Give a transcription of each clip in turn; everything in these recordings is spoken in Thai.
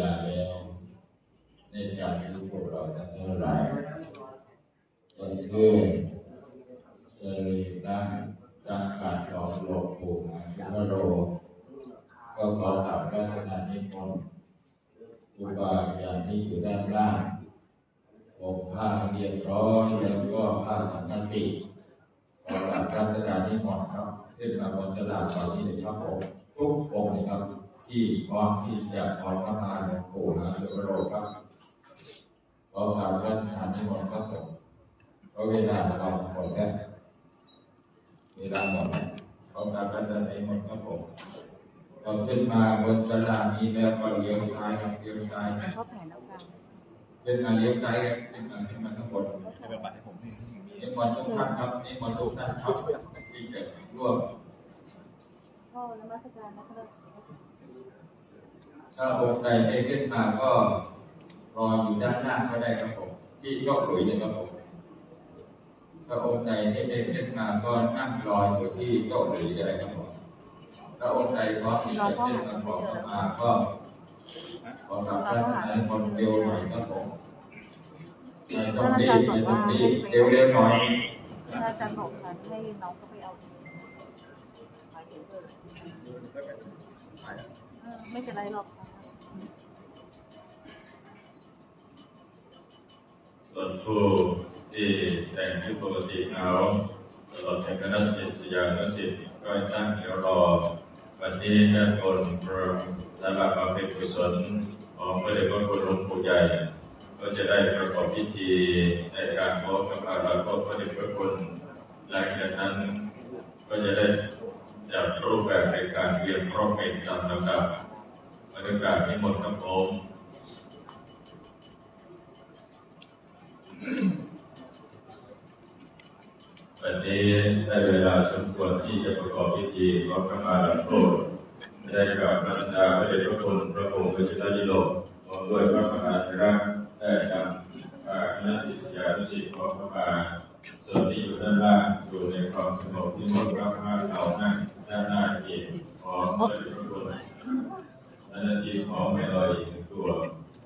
ลาแล้วในการที่พวกเราทั้งหลายก็คือสรีระจากการของหลวงปู่อาชุนโร ก็ขอกราบพระธนานิมนต์ครูบาอาจารย์ที่อยู่ด้านล่างผมผ้าเรียบร้อยแล้วก็ผ้าสังฆติขอกราบพระธนานิมนต์ครับขึ้นมาบนกระดาษตอนนี้เลยครับผมทุกองเลยครับ ที่พร้อมที่จะขอพระทานหลวงปู่หาสุโรครับขอกราบพระธนานิมนต์ครับผมเพราะเวลาเราหมดแล้วเวลาหมดแล้วขอกราบพระธนานิมนต์ครับผมเราขึ้นมาบนสลานี้แล้วก็เลี้ยวซ้ายครับเลี้ยวซ้ายเขาแผ่นแล้วกันขึ้นมาเลี้ยวซ้ายครับขึ้นมาขึ้นมาข้างบนให้เป็นบัตรให้ผมนี่นี่มนต์ทุกท่านครับนี่มนต์ทุกท่านครับที่จะร่วมพ่อนมัสการนะครับ ถ้าองค์ใดไม่ขึ้นมาก็รออยู่ด้านหน้าก็ได้ครับผม ที่ยกหลุยเลยครับผมถ้าองค์ใดที่ไม่ขึ้นมาก็นั่งรออยู่ที่ยกหลุยก็ได้ครับผมถ้าองค์ใดพร้อมที่จะขึ้นมาขอเข้ามาก็ขอกราบท่านนายมนต์เร็วหน่อยครับผมไม่ต้องรีบไม่ต้องรีบเร็วเร็วๆหน่อยถ้าอาจารย์บอกฉันให้น้องก็ไปเอาหมายถึงเออเออไม่เป็นไรหรอก ส่วนผู้ที่แต่งชุดปกติเอาตลอดถึงคณะศิษยานุศิษย์ก็ตั้งเดี๋ยวรอวันนี้ด้านบนพระสาราบำเพ็ญกุศลของพระเดชพระคุณหลวงปู่ใหญ่ก็จะได้ประกอบพิธีในการมอบกับอาราพพระเดชพระคุณหลังจากนั้นก็จะได้จัดรูปแบบในการเรียนพร้อมเป็นตามลำดับ บรรยากาศที่หมดครับผมวันนี้ได้เวลาสมควรที่จะประกอบพิธีขอขมาลาโทษได้กราบพระบิดาพระเดชพระคุณพระองค์พระชินดิโลกพร้อมด้วยพระมหาเถระได้นำอาคณะศิษยานุศิษย์ขอขมาส่วนที่อยู่ด้านล่างอยู่ในความสงบที่มดรับมากเอานั่งด้านหน้าเกียรติของพระเดชพระคุณและ นาทีของแม่ลอยอีกหนึ่งตัว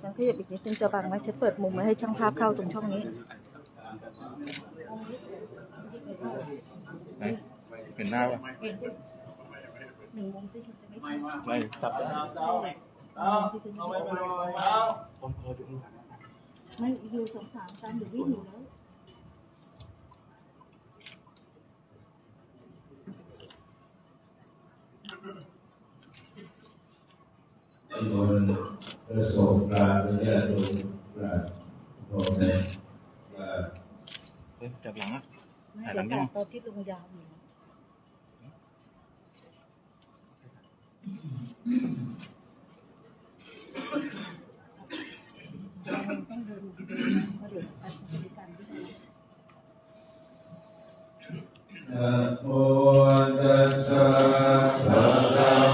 ฉันขยับอีกนิดนึงจะบังไหมฉันเปิดมุมไว้ให้ช่างภาพเข้าตรงช่องนี้ไหนเห็นหน้าป่ะหนึ่งมุมสิฉันจะไม่ไม่ตัดได้ที่ฉันไม่ผมเคยดูไม่อยู่สองสามตามอยู่วิ่งอยู่แล้ว ที่บนประสบการณ์ระยะตรงกลางตรงในว่าเฮ้ยจับหลังอะไม่ถ่ายหลัเดี๋ยวงยักางรตอนที่ลงยาวอยู่ต้องเดินเพราะเดี๋ยวไปบริการที่นะโมตัสสะภะคะ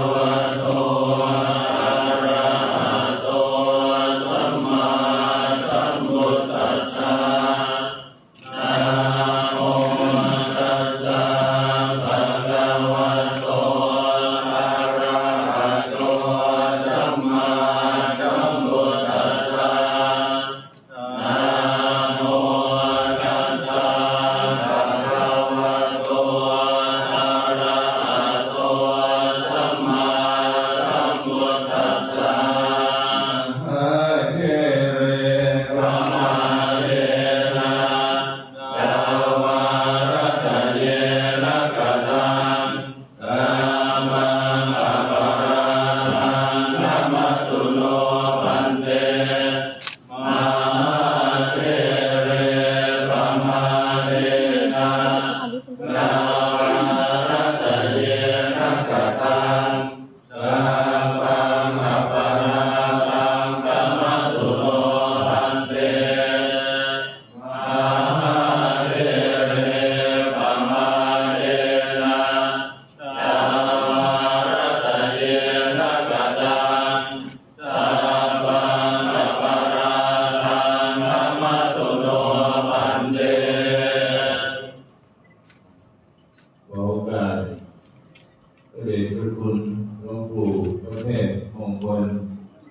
วะ ณหลวงปู่พระเทพมงคล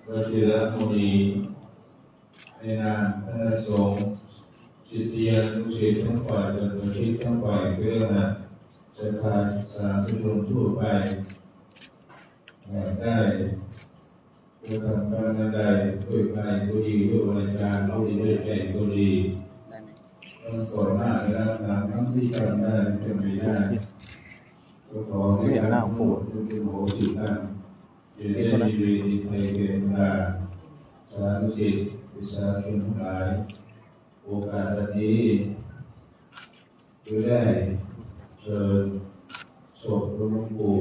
พระศิรมุนีในนามคณะสงฆ์สิทธิยานุสิทธิ์ทั้งฝ่ายเป็นประชิดทั้งฝ่ายเพื่อนะสภานสามทุมนทั่วไปได้ผู้ทำการใดด้วยกายก็ดีด้วยวาจาเราดีด้วยใจก็ดีต้องก่อนหน้าและหลังทั้งที่จำได้จำไม่ได้ ก็ขอให้การทั้งหมดเป็นโหสิกรรมจะได้นเวลาสาธุจิตวิสาชนทั้งหลายโอกาสนี้จะได้เชิญศพหลวงปู่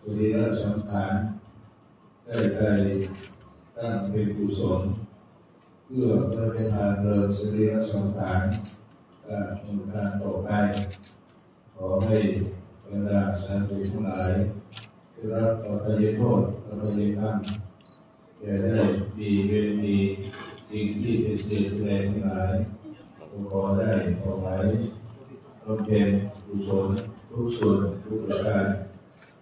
สุริยสังขารได้ไปตั้งเป็นกุศลเพื่อพระราชทานเพลิงสรีระสังขารการทำการต่อไปขอให้ บรรดาสาธุทั้งหลายได้รับอภัยโทษอภัยกรรมจะได้ดีเป็นดีสิ่งที่เป็นเศษแรงทั้งหลายขอได้ขอไว้บำเพ็ญกุศลทุกส่วนทุกประการ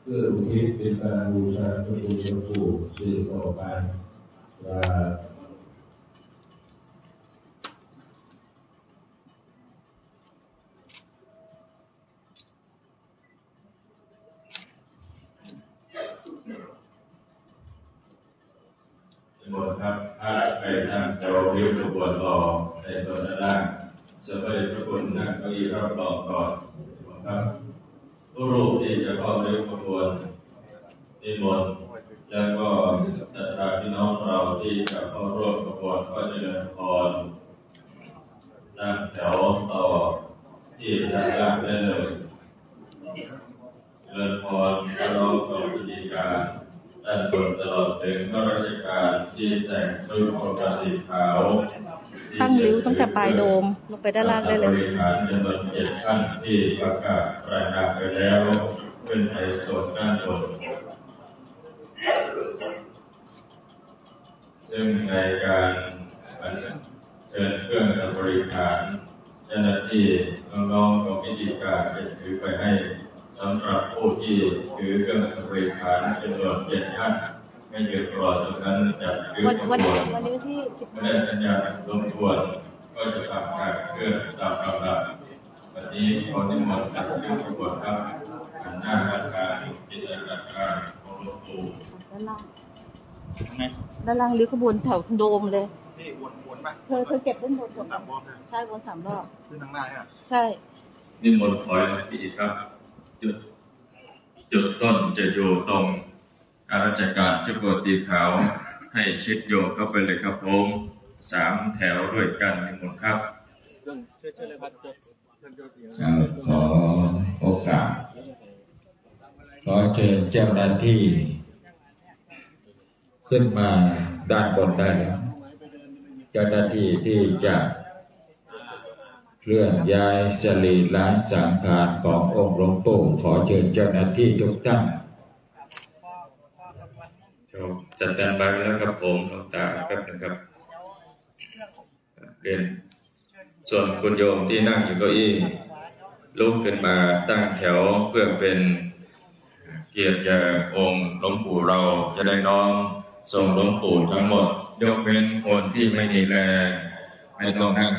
เพื่ออุทิศเป็นการบูชาพระพุทธปู่สืบต่อไปว่าหมดครับถ้าไปนั่งแถวริ้ วขบวนรอในโซนด้านล่างสมเด็จพระคุณนั่งเก้าอี้รับรองก่อนครับผู้รูปที่จะเข้าริ้วขบวนนิมนต์แล้วก็ศรัทธาพี่น้องเราที่จะเข้าร่วมขบวนก็จะเจริญพรนั่งแถวต่อที่ด้านล่างได้เลยเจริญพรพระน้องของพิธีการด้านบนตลอดถึงข้าราชการที่แต่งชุดปกติขาว ตั้งริ้วตั้งแต่ปลายโดมลงไปด้านล่างได้เลยบริหารจำนวนเจ็ดท่านที่ประกาศรายงานไปแล้วขึ้นไปโซนด้านบนซึ่งในการเชิญเครื่องบริการเจ้าหน้าที่น้องๆของพิธีการจะถือไปให้สำหรับผู้ที่ถือเครื่องบริการจำนวนเจ็ดท่าน ไม่หยุดรอตรงนั้นจัดคือวันขวันบวนวันนี้ที่สิบไม่ได้สัญญาณรบกวนก็จะทำการเคลื่อนตามลำดับวันนี้ขอนิมนต์จัดเรื่องขบวนครับหันหน้าอาการพิจารณาการของหลวงปู่ด้านล่างไงด้านล่างริ้วขบวนแถวโดมเลยนี่วนวนป่ะเธอเธอเก็บด้านบนวนสามรอบนะใช่วนสามรอบขึ้นทางหน้าอะใช่นิมนต์ถอยมาที่ครับ จุด จุดต้นจะอยู่ตรง อาราชการชุดปกติขาวให้ชิดโยงเข้าไปเลยครับผมสามแถวด้วยกันนิมนต์ครับครับขอโอกาส ขอเชิญเจ้าหน้าที่ ขึ้นมาด้านบนได้แล้วเจ้าหน้าที่ที่จะเคลื่อนย้ายสรีระสังขารขององค์หลวงปู่ขอเชิญเจ้าหน้าที่ทุกท่าน จัดแตนบายไว้แล้วครับผมหลวงตาแป๊บนึงครับ เรียน ส่วนคุณโยมที่นั่งอยู่เก้าอี้ลุกขึ้นมาตั้งแถวเพื่อเป็นเกียรติแก่องค์หลวงปู่เราจะได้น้อมส่งหลวงปู่ทั้งหมด ยกเว้นคนที่ไม่มีแรงไม่ต้องนั่ง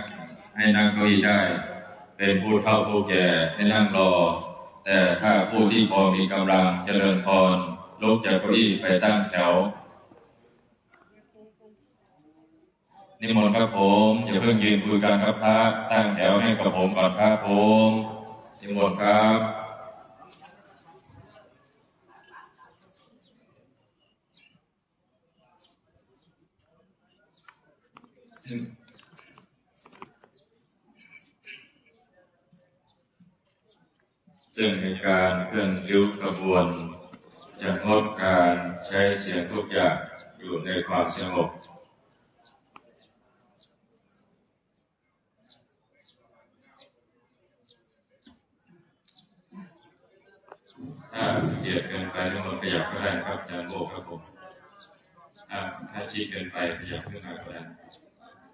ให้นั่งเก้าอี้ได้ เป็นผู้เฒ่าผู้แก่ให้นั่งรอ แต่ถ้าผู้ที่พอมีกำลังเจริญพรลุกจากเก้าอี้ไปตั้งแถว นิมนต์ครับผมอย่าเพิ่งยืนคุยกันครับพระตั้งแถวให้กับผมก่อนครับผมนิมนต์ครับซึ่งในการเคลื่อนริ้วขบวนจะงดการใช้เสียงทุกอย่างอยู่ในความสงบ ที่เกินไปพยายามเพัฒนกว่านั้น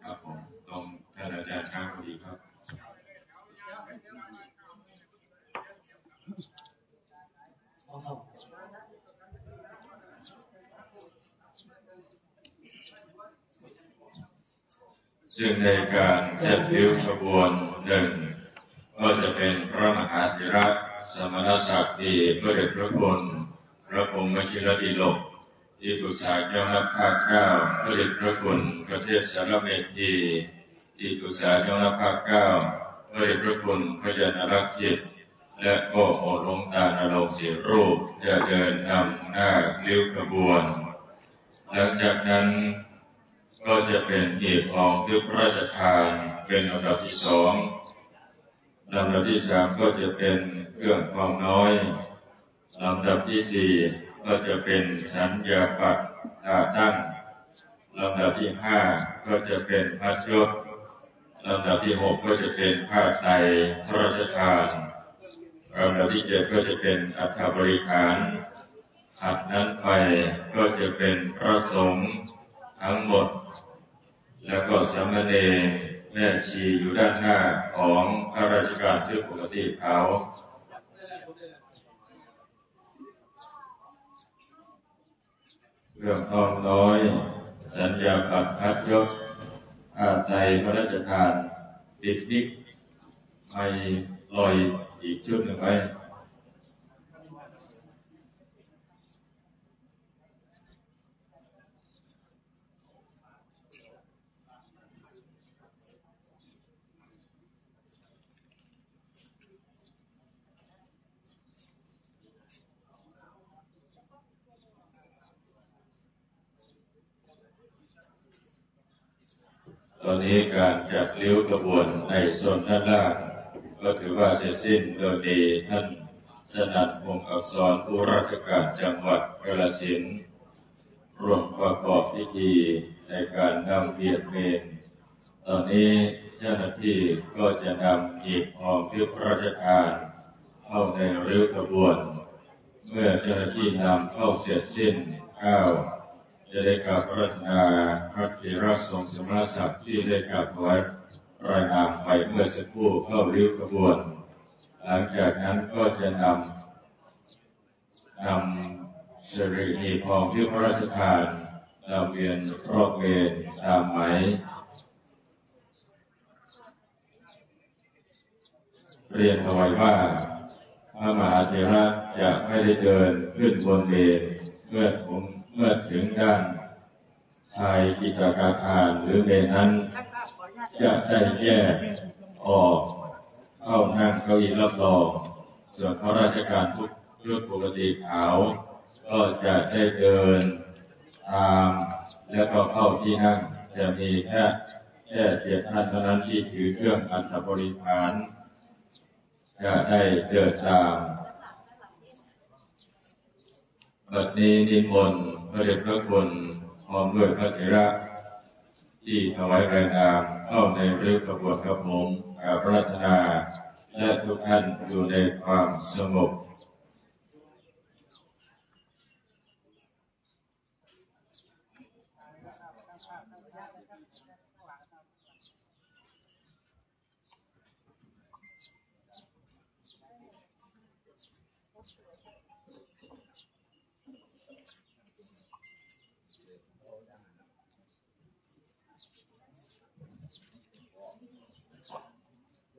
ครับผมตรงท่านอาจารย์ช้างพอดีครับซึ่งในการจัดริ้วขบวนหนึ่งก็จะเป็นพระมหาธิรัสมณศักดิ์ดีพระเดชพระคุณพระองค์มชิรดิลก ที่ปรึกษาเจ้าหน้าภาคเก้าพระเดชพระคุณพระเทพสารเมธีที่ปรึกษาเจ้าหน้าภาคเก้าพระเดชพระคุณพระยานรักจิต และก็โอหลวงตาณรงค์เสียรูปจะเดินนำหน้าริ้วขบวน หลังจากนั้นก็จะเป็นเหตุของที่พระราชทานเป็นลำดับที่สองลำดับที่สามก็จะเป็นเครื่องความน้อยลำดับที่สี่ ก็จะเป็นสัญญาปัตตาตั้งลำดับที่ห้าก็จะเป็นพัดยศลำดับที่หกก็จะเป็นผ้าไตรพระราชทานลำดับที่เจ็ดก็จะเป็นอัฐบริขารถัดนั้นไปก็จะเป็นพระสงฆ์ทั้งหมด แล้วก็สามเณรแม่ชีอยู่ด้านหน้าของข้าราชการที่ปกติเขา เรื่องทองน้อย สัญญาปัดพัดยกอาไทยพระราชทานปิดนิกไปลอยอีกชุดหนึ่งไป ตอนนี้การจัดริ้วกระบวนในโซนด้านล่างก็ถือว่าเสร็จสิ้นโดยมีท่านสนัดพงศ์อักษรผู้ราชการจังหวัดกาฬสินธุ์ร่วมประกอบพิธีในการนำเบียดเมนตอนนี้เจ้าหน้าที่ก็จะนำหีบของที่พระราชทานเข้าในริ้วกระบวน เมื่อเจ้าหน้าที่นำเข้าเสร็จสิ้นข้าว จะได้กราบพระราชนาพระเถระทรงสมณศักดิ์ที่ได้กราบถวายรายนามไปเมื่อสักครู่เข้าริ้วขบวน หลังจากนั้นก็จะนำนำสิรินีพองที่พระราชทานนำเวียนรอบเมนตามไหมเรียนถวายว่าพระมหาเถระจะไม่ได้เดินขึ้นบนเมนเมื่อผม เมื่อถึงด้านชายกิจการทานหรือเมนนั้น จะได้แยกออกเข้านั่งเก้าอี้รับรอง ส่วนข้าราชการทุกยุดปกติขาว ก็จะได้เดินตามแล้วก็เข้าที่นั่งจะมีแค่แค่เจ็ดท่านเท่านั้นที่ถือเครื่องอัฐบริขาร จะได้เดินตาม บัดนี้นิมนต์ ระเดชพระคุณพร้อมด้วยพระเถระ ที่ถวายรายนามเข้าในเรื่องกระบวนกระผมกราบพระราชนาและทุกท่านอยู่ในความสงบ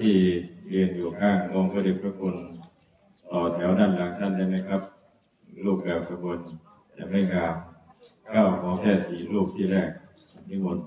ที่ยืนอยู่ข้างองค์พระเดชพระคุณต่อแถวด้านหลังท่านได้ไหมครับ ลูกแบบขบวนจะไม่งามก้าวขอแค่สีลูกที่แรกนิมนต์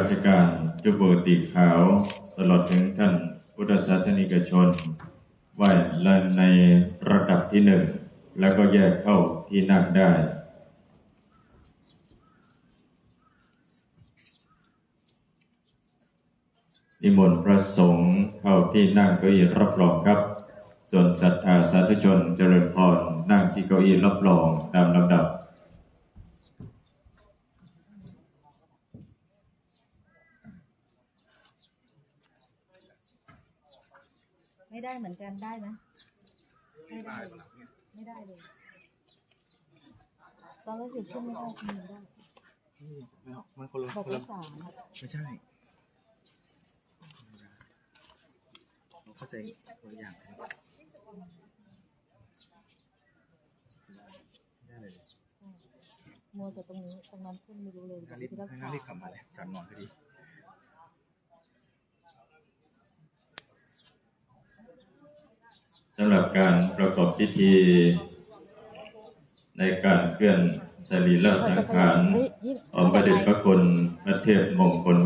ราชการจุปกติขาว ตลอดถึงท่านพุทธศาสนิกชนไหว้และในระดับที่หนึ่ง แล้วก็แยกเข้าที่นั่งได้นิมนต์พระสงฆ์เข้าที่นั่งเก้าอี้รับรองครับ ส่วนศรัทธาสาธุชนเจริญพรนั่งที่เก้าอี้รับรองตามลำดับ ไม่ได้เหมือนกันได้ไหมไม่ได้ได้เลยปะล่ะเนี่ยไม่ได้เลยตอนแรกหยุดขึ้นไม่ได้ขึ้นไม่ได้ไม่เอามันคนละบอกคนว่าละสามอะไม่ใช่เราเข้าใจตัวอย่างกันได้เลยมัวแต่ตรงนี้ตรงนั้นขึ้นไม่รู้เลยงั้นรีบที่รักงั้ษานรีบขับมาเลยจันนอนพอดีำหรับการประกอบพิธี ในการเคลื่อนสรีระสังขารเฮ้ยนี่ของพระเดชพระคุณพระเทพมงคล